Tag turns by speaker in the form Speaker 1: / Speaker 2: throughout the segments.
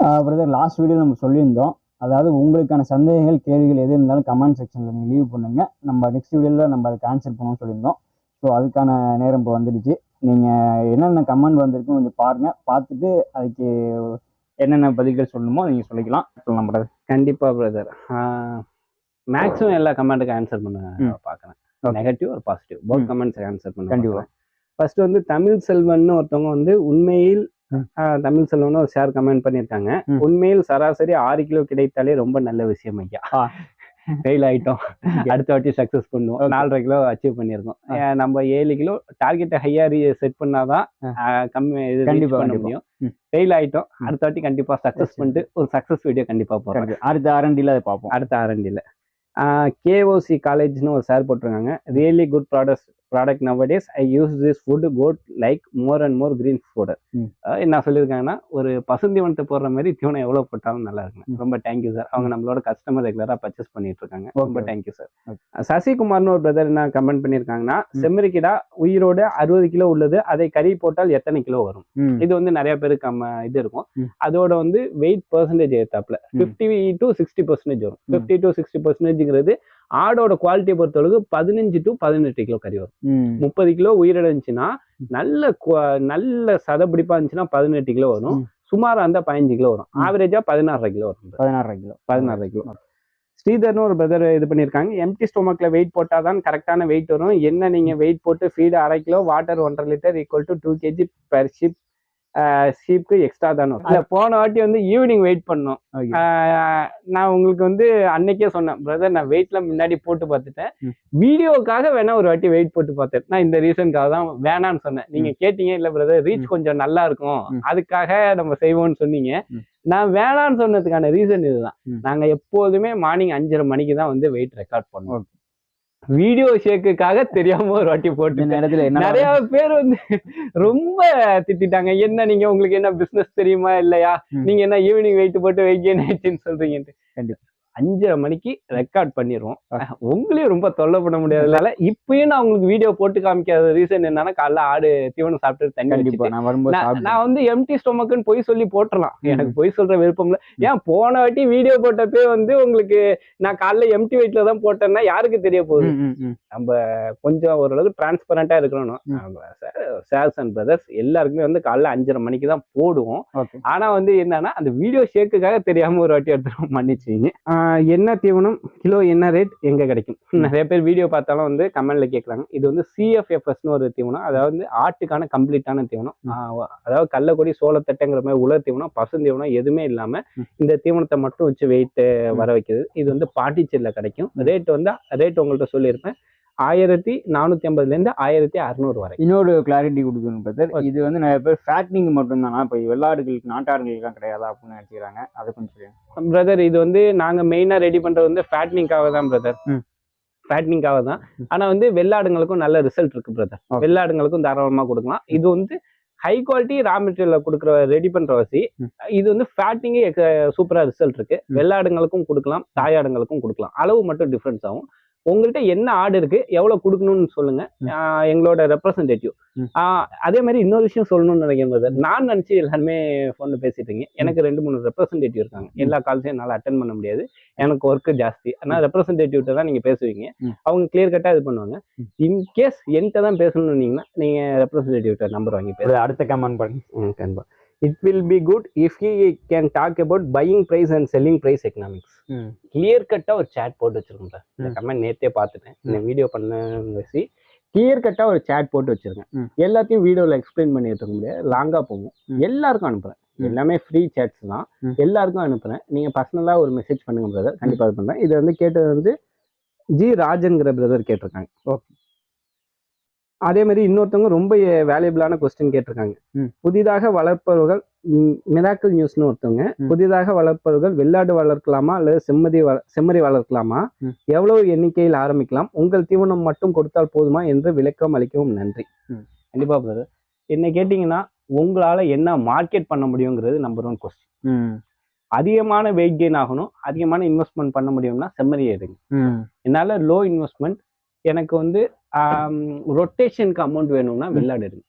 Speaker 1: Brother last video நம்ம சொல்லியிருந்தோம். அதாவது உங்களுக்கான சந்தேகங்கள் கேள்விகள் எது இருந்தாலும் கமெண்ட் செக்ஷனில் நீங்கள் லீவ் பண்ணுங்க. நம்ம நெக்ஸ்ட் வீடியோவில் நம்ம அதுக்கு ஆன்சர் பண்ணணும்னு சொல்லியிருந்தோம். ஸோ அதுக்கான நேரம் இப்போ வந்துடுச்சு. நீங்கள் என்னென்ன கமெண்ட் வந்திருக்கு கொஞ்சம் பாருங்கள் பார்த்துட்டு அதுக்கு என்னென்ன பதில்கள் சொல்லணுமோ நீங்கள் சொல்லிக்கலாம். சொல்லலாம் பிரதர்
Speaker 2: கண்டிப்பா பிரதர் மேக்ஸிமம் எல்லா கமெண்ட்டுக்கும் ஆன்சர் பண்ண. பார்க்குறேன். நெகட்டிவ் ஒரு பாசிட்டிவ் போத். கமெண்ட்ஸ் ஆன்சர் பண்ண
Speaker 1: கண்டிப்பா.
Speaker 2: ஃபர்ஸ்ட் வந்து தமிழ் செல்வன்னு ஒருத்தவங்க வந்து உண்மையில் தமிழ் செல்வம்னு ஒரு ஷேர் கமெண்ட் பண்ணியிருக்காங்க. உண்மையில் சராசரி ஆறு கிலோ கிடைத்தாலே ரொம்ப நல்ல விஷயம் ஐயா. ஃபெயில் ஆயிட்டோம். அடுத்த வாட்டி சக்ஸஸ் பண்ணுவோம். நாலரை கிலோ அச்சீவ் பண்ணியிருக்கோம். நம்ம ஏழு கிலோ டார்கெட்டை ஹையா செட் பண்ணாதான் கம்மி இது reach
Speaker 1: கண்டிப்பா,
Speaker 2: பண்ண. முடியும். ஃபெயில் ஆயிட்டோம்.
Speaker 1: ம்.
Speaker 2: அடுத்த வாட்டி கண்டிப்பா சக்ஸஸ் பண்ணிட்டு ஒரு சக்ஸஸ் வீடியோ கண்டிப்பா போடுறேன்.
Speaker 1: கரெக்ட் அடுத்த ஆரண்டியில் அதை பார்ப்போம்.
Speaker 2: அடுத்த ஆரண்டியில் கேஓசி காலேஜ்னு ஒரு சார் போட்டிருக்காங்க. Really good product product nowadays I use this food goat like more and more green food. என்ன சொல்லியிருக்காங்கன்னா ஒரு பசுந்தீவனத்தை போடுற மாதிரி தீவனம் எவ்வளோ போட்டாலும் நல்லா இருக்குங்க
Speaker 1: ம்.
Speaker 2: ரொம்ப தேங்க்யூ சார் அவங்க நம்மளோட கஸ்டமர் ரெகுலராக பர்ச்சேஸ் பண்ணிட்டு இருக்காங்க ரொம்ப. Thank you sir. சசிகுமார்னு ஒரு பிரதர் என்ன கமெண்ட் பண்ணியிருக்காங்கன்னா
Speaker 1: ம்.
Speaker 2: செம்மறிக்கிடா உயிரோட அறுபது கிலோ உள்ளது அதை கறி போட்டால் எத்தனை கிலோ வரும் இது வந்து நிறைய பேருக்கு கம்ம இது இருக்கும். அதோட வந்து வெயிட் பர்சன்டேஜ் ஏத்தாப்புல
Speaker 1: ம்.
Speaker 2: ஃபிஃப்டி டு சிக்ஸ்டி பர்சன்டேஜ் வரும். ஃபிஃப்டி டு சிக்ஸ்டி பர்சன்டேஜ்ங்கிறது ஆடோட குவாலிட்டியை பொறுத்தளவுக்கு பதினஞ்சு டு பதினெட்டு கிலோ கறி வரும். முப்பது கிலோ உயிரிழ இருந்துச்சுன்னா நல்ல நல்ல சதப்பிடிப்பா இருந்துச்சுன்னா பதினெட்டு கிலோ வரும்.
Speaker 1: ம்.
Speaker 2: சுமாரா இருந்தா பதினஞ்சு கிலோ வரும். ஆவரேஜா பதினாறரை கிலோ வரும்.
Speaker 1: பதினாறரை கிலோ.
Speaker 2: பதினாறரை கிலோ. ஸ்ரீதர்னு ஒரு பிரதர் இது பண்ணியிருக்காங்க. எம்டி ஸ்டொமக்ல வெயிட் போட்டால் தான் கரெக்டான வெயிட் வரும். என்ன நீங்க வெயிட் போட்டு ஃபீடு அரை கிலோ வாட்டர் ஒன்றரை litre equal to two KG per sheep ஷீப்க்கு extra தானே வரும். இல்ல போன வாட்டி வந்து ஈவினிங் வெயிட் பண்ணோம் நான் உங்களுக்கு வந்து அன்னைக்கே சொன்னேன் பிரதர் நான் வெயிட்ல முன்னாடி போட்டு பார்த்துட்டேன். வீடியோக்காக வேணா ஒரு வாட்டி வெயிட் போட்டு பார்த்தேன் நான் இந்த ரீசனுக்காக தான் வேணான்னு சொன்னேன் நீங்க கேட்டீங்க இல்ல பிரதர் ரீச். கொஞ்சம் நல்லா இருக்கும். அதுக்காக நம்ம செய்வோம்னு சொன்னீங்க. நான் வேணான்னு சொன்னதுக்கான ரீசன் இதுதான்
Speaker 1: ம்.
Speaker 2: நாங்க எப்போதுமே மார்னிங் அஞ்சரை மணிக்கு தான் வந்து வெயிட் ரெக்கார்ட் பண்ணுவோம். வீடியோ ஷேக்குக்காக தெரியாம ஒரு வாட்டி போட்டு
Speaker 1: இடத்துல
Speaker 2: நிறைய பேர் வந்து ரொம்ப திட்டிட்டாங்க என்ன நீங்க உங்களுக்கு என்ன பிசினஸ் தெரியுமா இல்லையா. நீங்க என்ன ஈவினிங் வெயிட் போட்டு வெயிட் சொல்றீங்கன்ட்டு
Speaker 1: கண்டிப்பா.
Speaker 2: அஞ்சரை மணிக்கு ரெக்கார்ட் பண்ணிடுவோம் உங்களையும் ரொம்ப தொல்லை பண்ண முடியாதனால இப்பயும் நான் உங்களுக்கு வீடியோ போட்டு காமிக்காத ரீசன் என்னன்னா காலைல ஆடு தீவனம் சாப்பிட்டு தண்ணி
Speaker 1: நான்
Speaker 2: வந்து எம்டி ஸ்டொமக்குன்னு பொய் சொல்லி போட்டுறலாம்.
Speaker 1: ம்.
Speaker 2: எனக்கு பொய் சொல்ற விருப்பம் இல்ல. ஏன் போன வாட்டி வீடியோ போட்டப்பே வந்து உங்களுக்கு நான் காலைல எம்டி வெயிட்ல தான் போட்டேன்னா யாருக்கு தெரிய போகுது?
Speaker 1: ம், ம், ம்.
Speaker 2: கொஞ்சம் ஓரளவுக்கு டிரான்ஸ்பரண்டா இருக்கணும். சார்ஸ் அண்ட் பிரதர்ஸ் எல்லாருக்குமே வந்து காலைல அஞ்சரை மணிக்கு தான் போடுவோம். ஆனா வந்து என்னன்னா அந்த வீடியோ ஷேக்குக்காக தெரியாம ஒரு வாட்டி எடுத்துட்டு மன்னிச்சிங்க என்ன தீவனம்? கிலோ என்ன ரேட் எங்க கிடைக்கும். நிறைய பேர் வீடியோ பார்த்தாலும் வந்து கமெண்ட்ல கேட்கறாங்க. இது வந்து சிஎஃப்எஃப்எஸ்னு ஒரு தீவனம். அதாவது ஆட்டுக்கான கம்ப்ளீட்டான தீவனம். அதாவது கள்ளக்கொடி சோளத்தட்டைங்கிற மாதிரி உலர் தீவனம் பசு தீவனம் எதுவுமே இல்லாம
Speaker 1: ம்.
Speaker 2: இந்த தீவனத்தை மட்டும் வச்சு வெயிட் வர வைக்கிறது இது வந்து பாட்டிச்சேரியில் கிடைக்கும். ரேட் வந்து ரேட் உங்கள்கிட்ட சொல்லியிருப்பேன். ஆயிரத்தி நானூத்தி ஐம்பதுல இருந்து ஆயிரத்தி அறுநூறு வரை.
Speaker 1: இன்னொரு கிளாரிட்டி கொடுக்கணும் பிரதர். இது வந்து நிறைய பேர் ஃபேட்னிங் மட்டும்தானா. இப்போ வெள்ளாடுகளுக்கு நாட்டாடுகளுக்குலாம் கிடையாதா அப்படின்னு நினைச்சுக்கிறாங்க. அதை கொஞ்சம் சொல்லுங்க.
Speaker 2: பிரதர் இது வந்து நாங்க மெயினா ரெடி பண்றது வந்து ஃபேட்னிங்காக தான் பிரதர். ஃபேட்னிங்காக தான்.
Speaker 1: ம்.
Speaker 2: ஆனா வந்து வெள்ளாடுங்களுக்கும் நல்ல ரிசல்ட் இருக்கு பிரதர். வெள்ளாடுங்களுக்கும் தாராளமா கொடுக்கலாம். இது வந்து ஹை குவாலிட்டி ரா மெட்டீரியல் கொடுக்குற ரெடி பண்ற வசி. இது வந்து ஃபேட்டிங்கே சூப்பரா ரிசல்ட் இருக்கு. வெள்ளாடுங்களுக்கும் கொடுக்கலாம் தாயாடுங்களுக்கும் கொடுக்கலாம். அளவு மட்டும் டிஃபரன்ஸ் ஆகும். உங்கள்கிட்ட என்ன ஆடு இருக்கு எவ்வளவு கொடுக்கணும்னு சொல்லுங்க. எங்களோட ரெப்ரசன்டேட்டிவ். அதே மாதிரி இன்னொரு விஷயம் சொல்லணும்னு நினைக்கிறேன். நான் நினைச்சு எல்லாருமே ஃபோன்ல பேசிட்டு எனக்கு ரெண்டு மூணு ரெப்ரசன்டேட்டிவ் இருக்காங்க. எல்லா கால்ஸையும் என்னால் அட்டன் பண்ண முடியாது. எனக்கு ஒர்க்கு ஜாஸ்தி. ஆனால் ரெப்ரசன்டேட்டிவ்ட்ட தான் நீங்க பேசுவீங்க. அவங்க கிளியர் கட்டா இது பண்ணுவாங்க. இன்கேஸ் என்கிட்ட தான் பேசணும்னீங்கன்னா நீங்க ரெப்ரசன்டேட்டிவ்ட்ட நம்பர் வாங்கி
Speaker 1: அடுத்த கமெண்ட் பண்ணுங்க
Speaker 2: கண்டிப்பா. It will be good if he can talk about buying price and selling price economics clear கட்டா ஒரு சேட் போட்டு வச்சிருக்கோம் சார் இந்த
Speaker 1: ம்.
Speaker 2: கமெண்ட் நேத்தே பார்த்துட்டேன். இந்த வீடியோ பண்ண வச்சு கிளியர் கட்டா ஒரு சேட் போட்டு வச்சிருக்கேன். எல்லாத்தையும் வீடியோல எக்ஸ்பிளைன் பண்ணிட்டு இருக்க முடியாது. லாங்கா போகும்.
Speaker 1: ம்.
Speaker 2: எல்லாருக்கும் அனுப்புறேன்.
Speaker 1: ம்.
Speaker 2: எல்லாமே ஃப்ரீ சேட்ஸ் தான். எல்லாருக்கும் அனுப்புறேன். நீங்க பர்சனலா ஒரு மெசேஜ் பண்ணுங்க பிரதர் கண்டிப்பா இது பண்றேன். இது வந்து கேட்டது வந்து ஜி ராஜன்கிற பிரதர் கேட்டிருக்காங்க.
Speaker 1: Okay.
Speaker 2: அதே மாதிரி இன்னொருத்தவங்க ரொம்ப வேல்யூபிளான கொஸ்டின் கேட்டிருக்காங்க. புதிதாக வளர்ப்பவர்கள் மிராக்கிள் நியூஸ்னு ஒருத்தவங்க. புதிதாக வளர்ப்பவர்கள் வெள்ளாடு வளர்க்கலாமா அல்லது செம்மறி வள செம்மறி வளர்க்கலாமா. எவ்வளவு எண்ணிக்கையில் ஆரம்பிக்கலாம் உங்கள் தீவனம் மட்டும் கொடுத்தால் போதுமா என்று விளக்கம் அளிக்கவும் நன்றி. கண்டிப்பா பிரதர் என்ன கேட்டீங்கன்னா உங்களால என்ன மார்க்கெட் பண்ண முடியுங்கிறது நம்பர் ஒன் கொஸ்டின் அதிகமான வெயிட் கெயின் ஆகணும் அதிகமான இன்வெஸ்ட்மெண்ட் பண்ண முடியும்னா செம்மறி எடுங்க என்னால் லோ இன்வெஸ்ட்மெண்ட் எனக்கு வந்து ரொட்டேஷனுக்கு அமௌண்ட் வேணும்னா வெள்ளாடு எடுங்க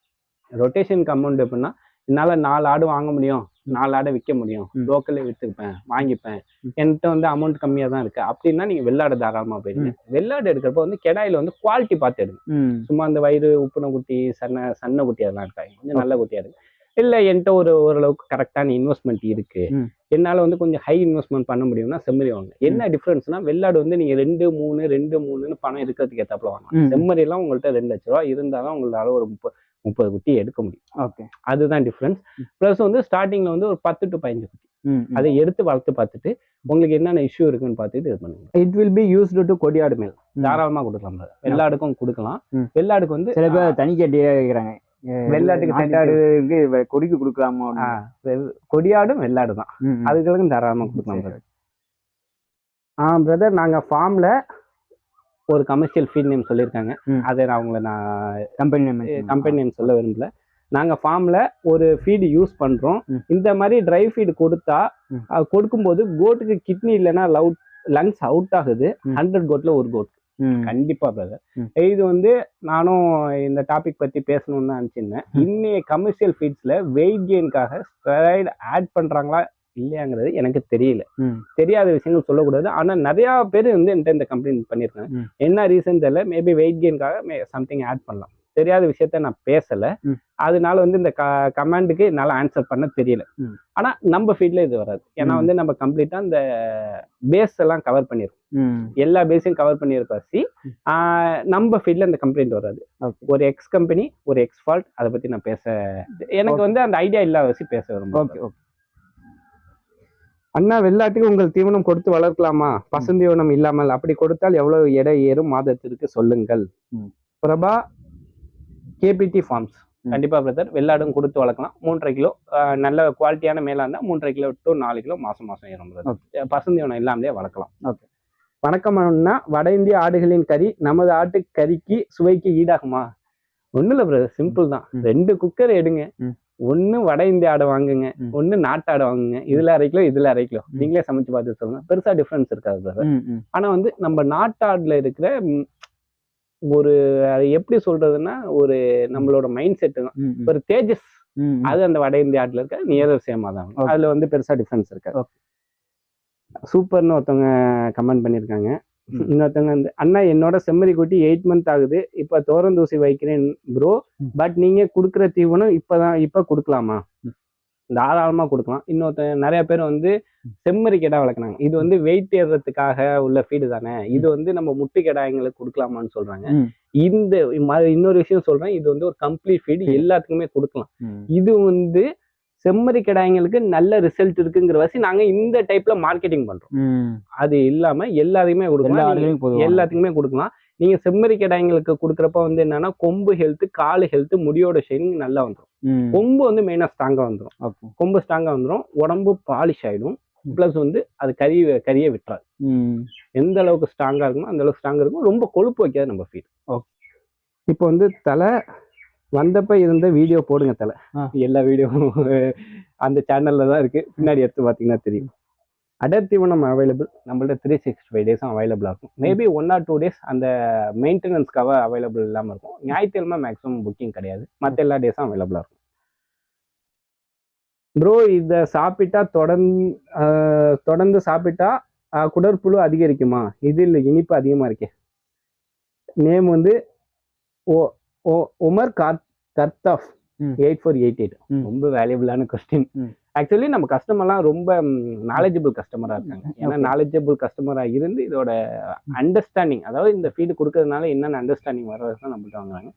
Speaker 2: ரொட்டேஷனுக்கு அமௌண்ட் எப்படின்னா என்னால நாலு ஆடு வாங்க முடியும் நாலு ஆடை விற்க முடியும். லோக்கல்லே வித்துப்பேன் வாங்கிப்பேன். என்கிட்ட வந்து அமௌண்ட் கம்மியா தான் இருக்கு. அப்படின்னா நீங்க வெள்ளாடு தாராளமா போயிருங்க வெள்ளாடு எடுக்கிறப்ப வந்து கெடாயில வந்து குவாலிட்டி பார்த்து எடுங்க. சும்மா அந்த வயிறு உப்புன குட்டி சன்ன சன்ன குட்டி அதெல்லாம் இருக்காங்க கொஞ்சம் நல்ல குட்டியா இருக்கு இல்ல என்கிட்ட ஒரு ஓரளவுக்கு கரெக்டான இன்வெஸ்ட்மெண்ட் இருக்கு. என்னால வந்து கொஞ்சம் ஹை இன்வெஸ்ட்மெண்ட் பண்ண முடியும்னா செம்மறி வாங்க. என்ன டிஃபரன்ஸ்னா வெள்ளாடு வந்து நீங்க ரெண்டு மூணு ரெண்டு மூணுன்னு பணம் இருக்கிறதுக்கு ஏத்தாப்புல வாங்கலாம்.
Speaker 1: ம்.
Speaker 2: செம்மறி எல்லாம் உங்கள்ட்ட ரெண்டு லட்ச ரூபா இருந்தாலும் உங்களால ஒரு முப்பது முப்பது குட்டி எடுக்க முடியும்.
Speaker 1: ஓகே.
Speaker 2: அதுதான் டிஃபரன்ஸ் ப்ளஸ் வந்து ஸ்டார்டிங்ல வந்து ஒரு பத்து டு பதினஞ்சு குட்டி. அதை எடுத்து வளர்த்து பார்த்துட்டு உங்களுக்கு என்னென்ன இஷ்யூ இருக்குன்னு பார்த்துட்டு இது பண்ணுங்க. It will be used to கொடியாடு மேல்.
Speaker 1: ம்.
Speaker 2: தாராளமா கொடுக்கலாம். வெள்ளாடுக்கும் கொடுக்கலாம். வெள்ளாடுக்கு வந்து
Speaker 1: சில பேர் தனி கேட்டியே கேட்குறாங்க
Speaker 2: வெள்ளாட்டுக்கு
Speaker 1: நாட்டாடுக்கு கொடிக்கு கொடுக்கலாமா
Speaker 2: கொடியாடும் வெள்ளாடு தான் அதுகளுக்கும் தாராளமா கொடுக்கலாம் brother. ஆ பிரதர் நாங்க ஃபார்ம்ல ஒரு கமர்ஷியல் ஃபீட் நேம் சொல்லியிருக்காங்க. அதை நான் அவங்கள நான்
Speaker 1: கம்பெனி நேம்
Speaker 2: கம்பெனி நேம் சொல்ல விரும்பல. நாங்க ஃபார்ம்ல ஒரு ஃபீடு யூஸ் பண்றோம். இந்த மாதிரி ட்ரை ஃபீடு கொடுத்தா கொடுக்கும்போது கோட்டுக்கு கிட்னி இல்லைன்னா லவுட் லங்ஸ் அவுட் ஆகுது. ஹண்ட்ரட் கோட்ல ஒரு கோட் கண்டிப்பா பிரதர். இது வந்து நானும் இந்த டாபிக் பத்தி பேசணும்னு தான் நினைச்சிருந்தேன். இன்னைய கமர்ஷியல் ஃபீட்ஸ்ல வெயிட் கெயின்காக ஸ்டெராய்டு ஆட் பண்றாங்களா இல்லையாங்கிறது எனக்கு தெரியல. தெரியாத விஷயங்கள் சொல்லக்கூடாது. ஆனா நிறைய பேர் வந்து என்கிட்ட இந்த கம்ப்ளைண்ட் பண்ணியிருக்காங்க. என்ன ரீசன் தெரியல. மேபி வெயிட் கெயின்காக சம்திங் ஆட் பண்ணலாம். தெரியாத விஷயத்த நான் பேசல. அதனால வந்து இந்த கமாண்டுக்கு என்னால ஆன்சர் பண்ண தெரியல. ஆனா நம்ம ஃபீல்ட்ல இது வராது. ஏன்னா. வந்து நம்ம கம்ப்ளீட்டா இந்த பேஸ் எல்லாம் கவர் பண்ணிருக்கோம்.
Speaker 1: ம்.
Speaker 2: எல்லா பேஸையும் கவர் பண்ணியிருக்காசி நம்ம ஃபீல்ட்ல இந்த கம்ப்ளைண்ட் வராது. ஒரு எக்ஸ் கம்பெனி ஒரு எக்ஸ் ஃபால்ட் அதை பத்தி நான் பேச எனக்கு. வந்து அந்த ஐடியா இல்லாத வச்சு பேச விரும்புறேன்.
Speaker 1: Okay okay.
Speaker 2: அண்ணா வெள்ளாட்டுக்கு உங்கள் தீவனம் கொடுத்து வளர்க்கலாமா? பசுந்தீவனம் இல்லாமல் அப்படி கொடுத்தால் எவ்வளவு எடை ஏறும்? மாதத்திற்கு சொல்லுங்கள். பிரபா கேபிடி ஃபார்ம்ஸ்
Speaker 1: ம்.
Speaker 2: கண்டிப்பா பிரதர் வெள்ளாடும் கொடுத்து வளர்க்கலாம். மூன்றரை கிலோ நல்ல குவாலிட்டியான மேலா இருந்தா மூன்றரை கிலோ டு நாலு கிலோ மாசம் மாசம் ஏறும். அஹ், பசுந்தீவனம் இல்லாமலே வளர்க்கலாம்.
Speaker 1: Okay.
Speaker 2: வணக்கம் அண்ணா. வட இந்திய ஆடுகளின் கறி நமது ஆட்டு கறிக்கு சுவைக்கு ஈடாகுமா? ஒண்ணும் இல்ல பிரதர் சிம்பிள் தான். ரெண்டு குக்கர் எடுங்க. ஒண்ணு வட இந்திய ஆடை வாங்குங்க.
Speaker 1: ம்.
Speaker 2: ஒண்ணு நாட்டாடை வாங்குங்க. இதுல அரை கிலோ இதுல அரை கிலோ. நீங்களே சமைச்சு பார்த்து சொல்லுங்க. பெருசா டிஃபரன்ஸ் இருக்காது
Speaker 1: ம்
Speaker 2: ஆனா வந்து நம்ம நாட்டாடுல இருக்கிற ஒரு எப்படி சொல்றதுன்னா ஒரு நம்மளோட மைண்ட் செட் தான். ஒரு தேஜஸ் அது அந்த வட இந்திய ஆட்டுல இருக்க நியரர் சேமா தான். அதுல வந்து பெருசா டிஃபரன்ஸ் இருக்காது. சூப்பர்னு ஒருத்தவங்க கமெண்ட் பண்ணியிருக்காங்க.
Speaker 1: ம்.
Speaker 2: இன்னொருத்தவங்க வந்து அண்ணா என்னோட செம்மறி குட்டி எயிட் மந்த் ஆகுது. இப்ப தோரந்தூசி வைக்கிறேன் ப்ரோ. பட் நீங்க கொடுக்குற தீவனம் இப்பதான் இப்ப கொடுக்கலாமா?
Speaker 1: ம்.
Speaker 2: தாராளமா கொடுக்கலாம். இன்னொருத்தன் நிறைய பேர் வந்து செம்மறி கெடா வளர்க்குறாங்க. இது வந்து வெயிட் ஏறுறதுக்காக உள்ள ஃபீடு தானே? இது வந்து நம்ம முட்டு கெடாயங்களுக்கு கொடுக்கலாமான்னு சொல்றாங்க. இந்த இன்னொரு விஷயம் சொல்றேன். இது வந்து ஒரு கம்ப்ளீட் ஃபீடு. எல்லாத்துக்குமே கொடுக்கலாம். இது வந்து செம்மறி கிடாய்ங்களுக்கு நல்ல ரிசல்ட் இருக்குங்கிற வசி நாங்க இந்த டைப்ல மார்க்கெட்டிங் பண்றோம். அது இல்லாம எல்லாத்தையுமே
Speaker 1: எல்லா
Speaker 2: கொடுக்கலாம் எல்லாத்துக்குமே கொடுக்கலாம். நீங்க செம்மறி கிடாய்ங்களுக்கு கொடுக்குறப்ப வந்து என்னன்னா கொம்பு ஹெல்த் காலு ஹெல்த் முடியோட ஷைனிங் நல்லா வந்துடும் கொம்பு வந்து மெயினா ஸ்ட்ராங்கா வந்துடும்
Speaker 1: ஓகே
Speaker 2: கொம்பு ஸ்ட்ராங்கா வந்துடும் உடம்பு பாலிஷ் ஆயிடும். ப்ளஸ் வந்து அது கறி கறியை விட்டுறாது.
Speaker 1: ம்.
Speaker 2: எந்த அளவுக்கு ஸ்ட்ராங்கா இருக்குமோ அந்த அளவுக்கு ஸ்ட்ராங்கா இருக்கும். ரொம்ப கொழுப்பு வைக்காது நம்ம ஃபீட்
Speaker 1: Okay.
Speaker 2: இப்போ வந்து தலை வந்தப்ப இருந்த வீடியோ போடுங்க தலை. எல்லா வீடியோவும் அந்த சேனல்ல தான் இருக்கு. பின்னாடி எடுத்து பார்த்தீங்கன்னா தெரியும். அடர் தீவனம் அவைலபிள் நம்மள்ட்ட த்ரீ சிக்ஸ்டி ஃபைவ் டேஸும் அவைலபிளாக இருக்கும். Maybe one or two days அந்த மெயின்டெனன்ஸ்க்காக அவைலபிள் இல்லாமல் இருக்கும். ஞாயிற்றுக்கிழமை மேக்ஸிமம் புக்கிங் கிடையாது. மற்ற எல்லா டேஸும் அவைலபிளாக இருக்கும். ப்ரோ இதை சாப்பிட்டா தொடர்ந்து தொடர்ந்து சாப்பிட்டா குடற்புழு அதிகரிக்குமா? இது இல்லை இனிப்பு அதிகமாக இருக்கே. நேம் வந்து ஓ ஓ உமர் கார் கர்த்தாஃப்.
Speaker 1: ம்.
Speaker 2: Eight four eight eight. ரொம்ப வேல்யூபிளான கொஸ்டின். ஆக்சுவலி நம்ம கஸ்டமர்லாம் ரொம்ப நாலேஜபிள் கஸ்டமராக இருக்காங்க. ஏன்னா. நாலேஜபிள் கஸ்டமராக இருந்து இதோட அண்டர்ஸ்டாண்டிங் அதாவது இந்த ஃபீடு கொடுக்கறதுனால என்னென்ன அண்டர்ஸ்டாண்டிங் வர தான் நம்மள்ட்ட வாங்குறாங்க.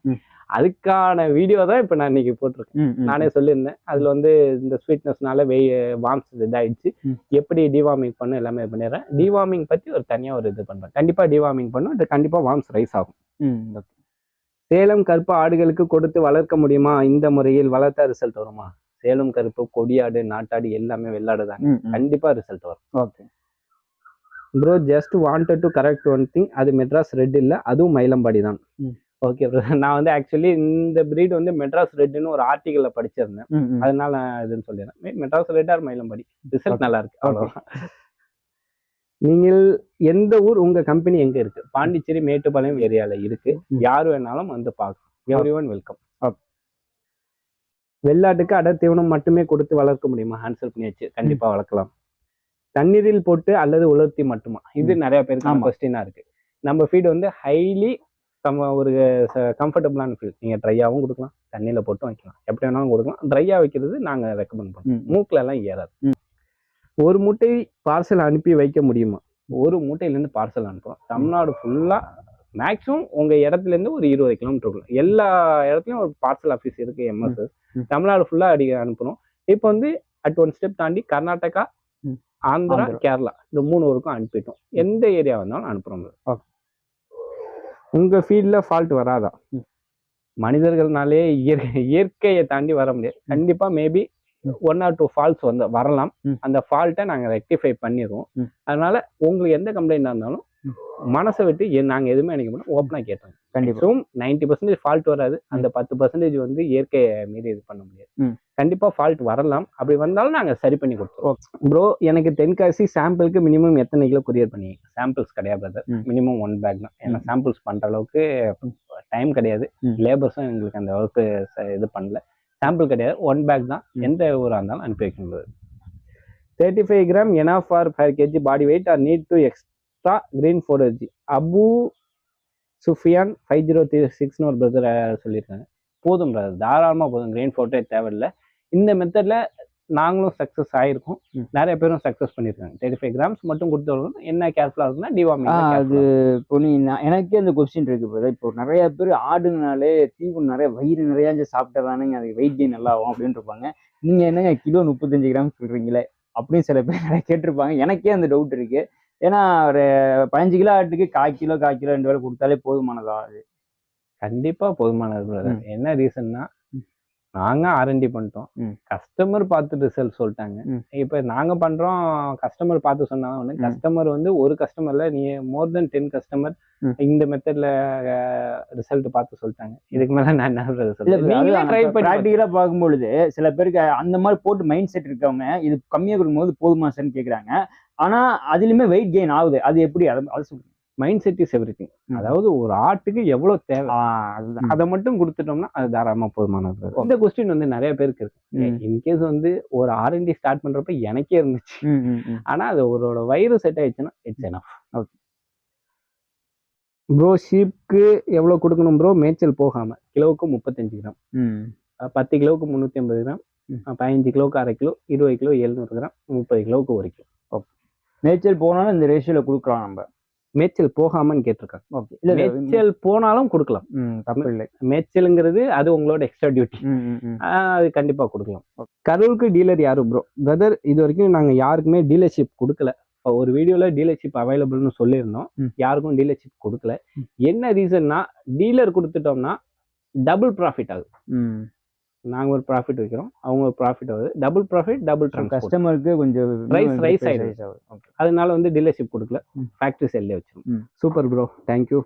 Speaker 2: அதுக்கான வீடியோ தான் இப்போ நான் இன்னைக்கு போட்டிருக்கேன். நானே சொல்லியிருந்தேன். அதுல வந்து இந்த ஸ்வீட்னஸ்னால வெய் வார்ம்ஸ் இதாயிடுச்சு.
Speaker 1: ம்.
Speaker 2: எப்படி டிவார்மிங் பண்ணும் எல்லாமே பண்ணிடுறேன். டிவார்மிங் பத்தி ஒரு தனியா ஒரு இது பண்றேன். கண்டிப்பா டிவார்மிங் பண்ணும். இது கண்டிப்பா வார்ம்ஸ் ரைஸ் ஆகும். சேலம் கருப்பு ஆடுகளுக்கு கொடுத்து வளர்க்க முடியுமா? இந்த முறையில் வளர்த்தா ரிசல்ட் வருமா? சேலம் கருப்பு கொடியாடு நாட்டாடு எல்லாமே வெள்ளாடு தான்.
Speaker 1: ம் ம்.
Speaker 2: கண்டிப்பா ரிசல்ட் வரும்.
Speaker 1: Okay.
Speaker 2: Bro just wanted to correct one thing அது மெட்ராஸ் ரெட் இல்ல அதுவும் மயிலம்பாடி தான். ஓகே நான் வந்து ஆக்சுவலி இந்த breed வந்து மெட்ராஸ் ரெட்னு ஒரு ஆர்டிகல்ல படிச்சிருந்தேன். அதனால இதுன்னு சொல்லிடுறேன். Madras red or Mayilambadi? Result. நல்லா இருக்கு அவ்வளவுதான். நீங்கள் எந்த ஊர் உங்க கம்பெனி எங்க இருக்கு? பாண்டிச்சேரி மேட்டுப்பாளையம் ஏரியால இருக்கு. யார் வேணாலும் வந்து பார்க்கலாம். எவ்ரி ஒன் வெல்கம் வெள்ளாட்டுக்கு அடர் தீவனம் மட்டுமே கொடுத்து வளர்க்க முடியுமா? ஆன்சர் பண்ணியாச்சு கண்டிப்பா வளர்க்கலாம். தண்ணீரில் போட்டு அல்லது உலர்த்தி மட்டுமா? இது நிறைய பேருக்கு. கொஸ்டினா இருக்கு. நம்ம ஃபீட் வந்து ஹைலி நம்ம ஒரு கம்ஃபர்டபுளான ஃபீல் நீங்க ட்ரையாவும் கொடுக்கலாம் தண்ணியில போட்டு வைக்கலாம். எப்படி வேணாலும் கொடுக்கலாம். ட்ரையா வைக்கிறது நாங்க ரெக்கமெண்ட் பண்ணுவோம்
Speaker 1: ம்.
Speaker 2: மூக்குல எல்லாம் ஏறாது. ஒரு மூட்டை பார்சல் அனுப்பி வைக்க முடியுமா? ஒரு மூட்டையில இருந்து பார்சல் அனுப்புறோம். தமிழ்நாடு ஃபுல்லா மேக்ஸிமம் உங்க இடத்துல இருந்து ஒரு இருபது கிலோமீட்டர் எல்லா இடத்துலயும் ஒரு பார்சல் ஆஃபீஸ் இருக்கு எம்எஸ்எஸ். தமிழ்நாடு ஃபுல்லா அடி அனுப்புறோம் இப்போ வந்து அட் ஒன் ஸ்டெப் தாண்டி கர்நாடகா. ஆந்திரா. கேரளா இந்த மூணு ஊருக்கும் அனுப்பிட்டோம் எந்த ஏரியா வந்தாலும் அனுப்புறோம். உங்க ஃபீல்ட்ல ஃபால்ட் வராதா. மனிதர்கள்னாலே இயற்கை இயற்கையை தாண்டி வர முடியாது கண்டிப்பா maybe. One or two faults வந்து வரலாம். அந்த ஃபால்ட்டை நாங்க ரெக்டிஃபை பண்ணிடுவோம். அதனால உங்களுக்கு எந்த கம்ப்ளைண்ட் இருந்தாலும். மனசை விட்டு நாங்க எதுவுமே நினைக்க மாட்டோம். ஓப்பனா கேட்டோம்
Speaker 1: கண்டிப்பா.
Speaker 2: மேக்ஸிமம் நைன்டி பர்சன்டேஜ் ஃபால்ட் வராது. அந்த பத்து பர்சன்டேஜ் வந்து இயற்கையை மீறி இது பண்ண முடியாது. கண்டிப்பா ஃபால்ட் வரலாம். அப்படி வந்தாலும் நாங்க சரி பண்ணி கொடுத்துருவோம். ப்ரோ எனக்கு தென்காசி சாம்பிளுக்கு மினிமம் எத்தனை கிலோ கொரியர் பண்ணி சாம்பிள்ஸ் கிடையாது.
Speaker 1: ம்.
Speaker 2: மினிமம் ஒன் பேக் தான். ஏன்னா. சாம்பிள்ஸ் பண்ற அளவுக்கு டைம் கிடையாது. லேபர்ஸும் எங்களுக்கு அந்த அளவுக்கு இது பண்ணல. சாம்பிள் கிடையாது. ஒன் பேக் தான். எந்த ஊரா இருந்தாலும் அனுப்பி வைக்க முடியாது தேர்ட்டி ஃபைவ் கிராம் எனா for five KG body weight or need to extra green forage Abu Sufiyan five zero three சிக்ஸ்னு ஒரு பிரதர் சொல்லியிருக்காங்க போதும் பிரதர் தாராளமாக போதும். கிரீன் ஃபோட்டோ தேவையில்லை. இந்த மெத்தடில் நாங்களும் சக்ஸஸ் ஆயிருக்கோம்.
Speaker 1: ம்.
Speaker 2: நிறைய பேரும் சக்ஸஸ் பண்ணியிருக்காங்க. தேர்ட்டி ஃபைவ் கிராம்ஸ் மட்டும் கொடுத்தவங்க என்ன கேர்ஃபுல்லாக இருக்குன்னா
Speaker 1: ஆ,
Speaker 2: டிவாமிங்
Speaker 1: அது இப்போ நீ எனக்கே அந்த கொஸ்டின் இருக்கு brother. இப்போ நிறைய பேர் ஆடுனாலே தீவு நிறைய வயிறு நிறைய சாப்பிட்டதானுங்க. அது வெயிட் கெயின் நல்லா ஆகும் அப்படின்னு இருப்பாங்க. நீங்க என்னங்க கிலோ முப்பத்தஞ்சு கிராம் சொல்றீங்களே? அப்படின்னு சில பேர் நிறைய கேட்டிருப்பாங்க. எனக்கே அந்த டவுட் இருக்கு. ஏன்னா ஒரு பதினஞ்சு கிலோ ஆட்டுக்கு கால் கிலோ கால் கிலோ ரெண்டு வேலை கொடுத்தாலே போதுமானதா அது
Speaker 2: கண்டிப்பா போதுமானது. என்ன ரீசன்னா நாங்க ஆர்என்டி பண்ணிட்டோம். கஸ்டமர் பார்த்து ரிசல்ட் சொல்லிட்டாங்க. இப்ப நாங்க பண்றோம் கஸ்டமர் பார்த்து சொன்னாங்க
Speaker 1: ம்.
Speaker 2: கஸ்டமர் வந்து ஒரு கஸ்டமர்ல நீ மோர் தென் டென் கஸ்டமர். இந்த மெத்தட்ல ரிசல்ட் பார்த்து சொல்லிட்டாங்க இதுக்கு மேல நான் என்ன.
Speaker 1: ப்ராக்டிக்கலா பார்க்கும்பொழுது சில பேருக்கு அந்த மாதிரி போட்டு மைண்ட் செட் இருக்கவங்க இது கம்மியா கொடுக்கும்போது போதுமா சார்னு கேக்குறாங்க ஆனா அதுலயுமே வெயிட் கெயின் ஆகுது. அது எப்படி? அதை அது சொல்லுங்க
Speaker 2: மைண்ட் செட் இஸ் எவ்ரி. அதாவது ஒரு ஆட்டுக்கு எவ்வளவு தேவை?
Speaker 1: அதுதான்.
Speaker 2: அதை மட்டும் கொடுத்துட்டோம்னா அது தாராளமா போதுமானது இந்த கொஸ்டின் வந்து நிறைய பேருக்கு இருக்கு. இன்கேஸ் வந்து ஒரு ஆர்என்டி ஸ்டார்ட் பண்றப்ப எனக்கே இருந்துச்சு.
Speaker 1: ம், ம், ம்.
Speaker 2: ஆனா அது ஒருவோட வயிறு செட் ஆயிடுச்சுன்னா இட்ஸ் எனஃப்
Speaker 1: Okay.
Speaker 2: ப்ரோ ஷீப்க்கு எவ்வளவு கொடுக்கணும் ப்ரோ மேய்ச்சல் போகாம. கிலோவுக்கு முப்பத்தஞ்சு கிராம். பத்து கிலோவுக்கு முந்நூற்றி ஐம்பது கிராம். பதினஞ்சு கிலோவுக்கு அரை கிலோ இருபது கிலோ எழுநூறு கிராம். முப்பது கிலோவுக்கு ஒரு கிலோ.
Speaker 1: மேய்ச்சல் போனாலும் இந்த ரேஷியோல கொடுக்கலாம் நம்ம.
Speaker 2: மேய்ச்சல் போகாமன்னு கேட்டிருக்காங்க.
Speaker 1: ஓகே இல்ல
Speaker 2: மேய்ச்சல் போனாலும் கொடுக்கலாம்.
Speaker 1: தப்பு இல்லை.
Speaker 2: மேய்ச்சலுங்கிறது அது உங்களோட எக்ஸ்ட்ரா டியூட்டி. அது கண்டிப்பா கொடுக்கலாம். கரூருக்கு டீலர் யாரு ப்ரோ பிரதர் இது வரைக்கும் நாங்க யாருக்குமே டீலர்ஷிப் கொடுக்கல. ஒரு வீடியோல டீலர்ஷிப் அவைலபிள்னு சொல்லியிருந்தோம். யாருக்கும் டீலர்ஷிப் கொடுக்கல. என்ன ரீசன்னா டீலர் கொடுத்துட்டோம்னா டபுள் ப்ராஃபிட் ஆகுது.
Speaker 1: ம்.
Speaker 2: நாங்க ஒரு ப்ராஃபிட் வைக்கிறோம். அவங்க ஒரு ப்ராஃபிட் ஆகுது. டபுள் ப்ராஃபிட் டபுள்
Speaker 1: கஸ்டமருக்கு கொஞ்சம்
Speaker 2: rise
Speaker 1: price
Speaker 2: ஆயிடும்.
Speaker 1: rise ஆகுது.
Speaker 2: அதனால வந்து டீலர்ஷிப் கொடுக்கல. ஃபேக்ட்ரி செல்லே வச்சிரும்
Speaker 1: ம்.
Speaker 2: Super bro thank you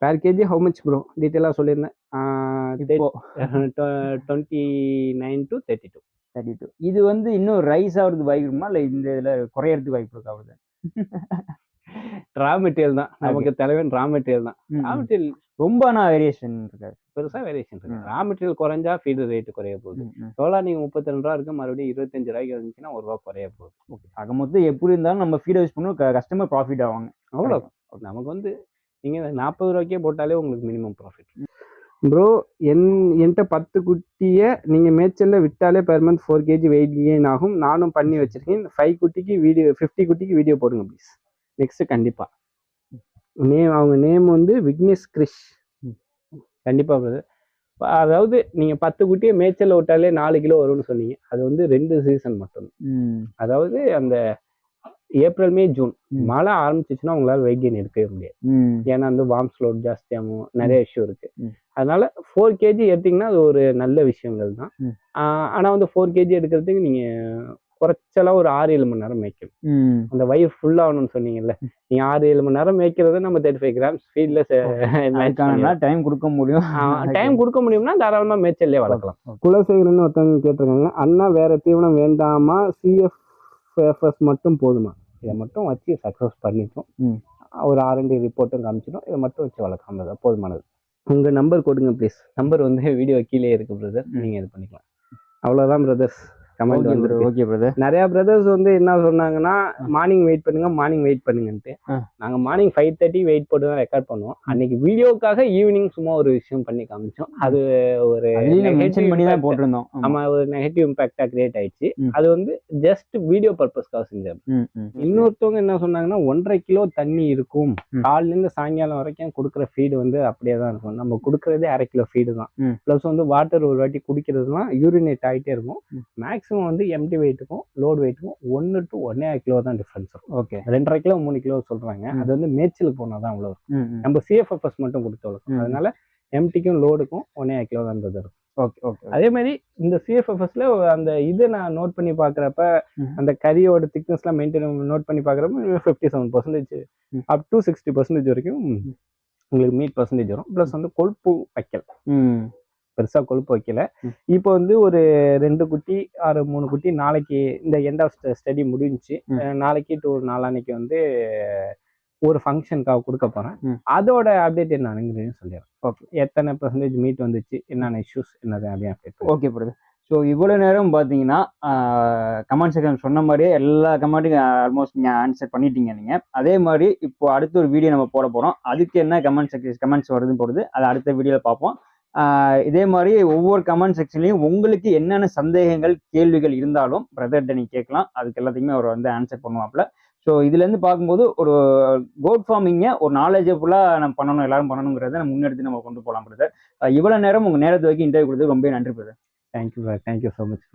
Speaker 2: per KG how much bro டீட்டெயிலாக சொல்லியிருந்தேன் twenty nine to thirty two
Speaker 1: 32. இது வந்து இன்னும் ரைஸ் ஆகுறதுக்கு வாய்ப்பு இருக்குமா? இல்ல இந்த இதுல குறையறதுக்கு வாய்ப்பு இருக்கா?
Speaker 2: ரா மெட்டீரியல் தான். நமக்கு தலைவன் ரா மெட்டீரியல் தான். ரா மெட்டீரியல்
Speaker 1: ரொம்ப நான் வேரியேஷன் இருக்காது.
Speaker 2: பெருசா வேரியேஷன் இருக்கு. ரா மெட்டீரியல் குறைஞ்சா ஃபீடு ரேட் குறைய போகுது.
Speaker 1: ம், ம்.
Speaker 2: சோலா நீங்க முப்பத்தி ரெண்டு ரூபா இருக்கு மறுபடியும் இருபத்தஞ்சு ரூபாய்க்கு இருந்துச்சுன்னா ஒரு ரூபா குறைய போகுது.
Speaker 1: ஓகே. ஆக மொத்தம் எப்படி இருந்தாலும் நம்ம ஃபீட் யூஸ் பண்ணுவோம் கஸ்டமர் ப்ராஃபிட் ஆவாங்க.
Speaker 2: அவ்வளோ நமக்கு வந்து நீங்க நாற்பது ரூபாய்க்கே போட்டாலே உங்களுக்கு மினிமம் ப்ராஃபிட் ப்ரோ என் என்கிட்ட பத்து குட்டியை நீங்கள் மேய்ச்சலில் விட்டாலே per month four KG weight gain ஆகும். நானும் பண்ணி வச்சிருக்கேன். ஃபைவ் குட்டிக்கு வீடியோ ஃபிஃப்டி குட்டிக்கு வீடியோ போடுங்க ப்ளீஸ் நெக்ஸ்ட் கண்டிப்பா நேம் அவங்க நேம் வந்து விக்னேஷ் கிரிஷ்
Speaker 1: ம்.
Speaker 2: கண்டிப்பா brother. ப- அதாவது நீங்க பத்து குட்டியை மேய்ச்சல்ல விட்டாலே நாலு கிலோ வரும்னு சொன்னீங்க அது வந்து ரெண்டு சீசன் மட்டும். அதாவது அந்த ஏப்ரல் மே ஜூன். மழை ஆரம்பிச்சிச்சுன்னா உங்களால வெயிட் எடுக்கவே முடியாது. ஏன்னா வந்து வார்ம் ஸ்லோட் ஜாஸ்தியாகும் நிறைய இஷ்யூ இருக்கு. அதனால ஃபோர் கேஜி எடுத்தீங்கன்னா அது ஒரு நல்ல விஷயங்கள் தான்
Speaker 1: ம்.
Speaker 2: ஆஹ் ஆனா வந்து ஃபோர் கேஜி எடுக்கிறதுக்கு நீங்க குறைச்சலா ஒரு ஆறு ஏழு மணி நேரம் மேய்க்கணும்.
Speaker 1: ம்.
Speaker 2: அந்த வயிறு ஃபுல் ஆகணும்னு சொன்னீங்கல்ல நீங்க ஆறு ஏழு மணி நேரம் மேய்க்கிறத நம்ம தேர்ட்டி ஃபைவ் கிராம்ஸ் ஃபீல்ட்ல
Speaker 1: டைம் கொடுக்க முடியும்?
Speaker 2: டைம் கொடுக்க முடியும்னா தாராளமா மேய்ச்சல்லே வளர்க்கலாம். குலசேகரன் ஒருத்தவங்க கேட்டிருக்காங்க அண்ணா வேற தீவனம் வேண்டாமா? சிஎஃப்எஃப்எஸ் மட்டும் போதுமா? இதை மட்டும் வச்சு சக்ஸஸ் பண்ணிட்டோம்.
Speaker 1: ம்.
Speaker 2: ஒரு ஆர்என்டி ரிப்போர்ட்டும் காமிச்சிடும் இதை மட்டும் வச்சு வளர்க்காம போதுமானது. உங்க நம்பர் கொடுங்க ப்ளீஸ் நம்பர் வந்து வீடியோ கீழே இருக்கு பிரதர்
Speaker 1: ம்.
Speaker 2: நீங்க இது பண்ணிக்கலாம். அவ்வளவுதான் பிரதர்ஸ் கமெண்ட்
Speaker 1: ஓகே
Speaker 2: வந்து
Speaker 1: ஓகே பிரதர்
Speaker 2: நிறைய பிரதர்ஸ் வந்து என்ன சொன்னாங்கன்னா மார்னிங் வெயிட் பண்ணுங்க மார்னிங் வெயிட் பண்ணுங்கன்ட்டு. நாங்க மார்னிங் ஃபைவ் தேர்ட்டி வெயிட் போட்டு தான் ரெக்கார்ட் பண்ணுவோம். அன்னைக்கு வீடியோக்காக ஈவினிங் சும்மா ஒரு விஷயம் பண்ணி காமிச்சோம். அது ஒரு
Speaker 1: பண்ணி தான் போட்டிருந்தோம். ஆமா.
Speaker 2: ஒரு நெகட்டிவ் இம்பாக்டா கிரியேட் ஆயிடுச்சு. அது வந்து ஜஸ்ட் வீடியோ பர்பஸ்க்காக செஞ்சது.
Speaker 1: ம், ம்.
Speaker 2: இன்னொருத்தவங்க என்ன சொன்னாங்கன்னா ஒன்றரை கிலோ தண்ணி இருக்கும்.
Speaker 1: ம்.
Speaker 2: காலையில இருந்து சாயங்காலம் வரைக்கும் கொடுக்குற ஃபீடு வந்து அப்படியே தான் இருக்கும். நம்ம கொடுக்கறதே அரை கிலோ ஃபீடு தான். ப்ளஸ் வந்து வாட்டர் ஒரு வாட்டி குடிக்கிறதுலாம் யூரினேட் ஆகிட்டே இருக்கும்.
Speaker 1: ம்.
Speaker 2: மேக்ஸிமம் வந்து எம்டி வெயிட்டுக்கும் லோட் வெயிட்டுக்கும் ஒன்று டு ஒன்னே கிலோ தான் டிஃப்ரென்ஸ் இருக்கும்
Speaker 1: ஓகே
Speaker 2: ரெண்டரை கிலோ மூணு கிலோ சொல்றாங்க. அது வந்து மேய்ச்சலுக்கு போனால் தான் அவ்வளோ இருக்கும். நம்ம சிஎஃப்எஃப்எஸ் மட்டும் கொடுத்து. வளர்க்கும் அதனால எம்டிக்கும் லோடுக்கும் ஒன்னே கிலோ தான் இருக்கும்.
Speaker 1: ஓகே ஓகே
Speaker 2: அதே மாதிரி இந்த சிஎஃப்எஃப்எஸ்ல அந்த இதை நான் நோட் பண்ணி பார்க்குறப்ப
Speaker 1: ம்.
Speaker 2: அந்த கரியோட திக்னஸ்லாம் மெயின்டைன் நோட் பண்ணி பார்க்குறப்ப fifty seven percentage. Up to sixty percentage வரைக்கும் உங்களுக்கு மீட் பர்சன்டேஜ் வரும். ப்ளஸ் வந்து கொழுப்பு வைக்கல. பெருசாக கொழுப்பு வைக்கல. இப்போ வந்து ஒரு ரெண்டு குட்டி ஆறு மூணு குட்டி நாளைக்கு இந்த எண்ட் ஆஃப் ஸ்டடி முடிஞ்சுச்சு. நாளைக்கு டு நாளான்னைக்கு வந்து ஒரு ஃபங்க்ஷனுக்காக கொடுக்க போகிறேன். அதோட அப்டேட் என்னன்னு சொல்லிடுறேன்.
Speaker 1: ஓகே
Speaker 2: எத்தனை பர்சன்டேஜ் மீட் வந்துச்சு என்னென்ன இஷ்யூஸ் என்னது அப்படின்னு அப்டேட்
Speaker 1: ஓகே பிரதர் ஸோ இவ்வளோ நேரம் பார்த்தீங்கன்னா கமெண்ட் செக்ஷன் சொன்ன மாதிரியே எல்லா கமெண்ட்டுக்கும் ஆல்மோஸ்ட் நீங்கள் ஆன்சர் பண்ணிட்டீங்க நீங்கள் அதே மாதிரி இப்போ அடுத்த ஒரு வீடியோ நம்ம போட போகிறோம் அதுக்கு என்ன கமெண்ட் செக்ஷன் கமெண்ட்ஸ் வருதுன்னு போடுது. அதை அடுத்த வீடியோவில் பார்ப்போம். இதே மாதிரி ஒவ்வொரு கமெண்ட் செக்ஷன்லையும் உங்களுக்கு என்னென்ன சந்தேகங்கள் கேள்விகள் இருந்தாலும் பிரதர்கிட்ட நீங்கள் கேட்கலாம். அதுக்கு எல்லாத்தையுமே அவர் வந்து ஆன்சர் பண்ணுவாப்புல. ஸோ இதுலேருந்து பார்க்கும்போது ஒரு கோட் ஃபார்மிங்கை ஒரு நாலேஜபுல்லாக நம்ம பண்ணணும் எல்லாரும் பண்ணணுங்கிறத நம்ம முன்னெடுத்து நம்ம கொண்டு போகலாம் பிரதர் இவ்வளோ நேரம் உங்கள் நேரத்து வரைக்கும் இன்டர்வியூ கொடுத்து ரொம்ப நன்றி brother
Speaker 2: thank you thank you so much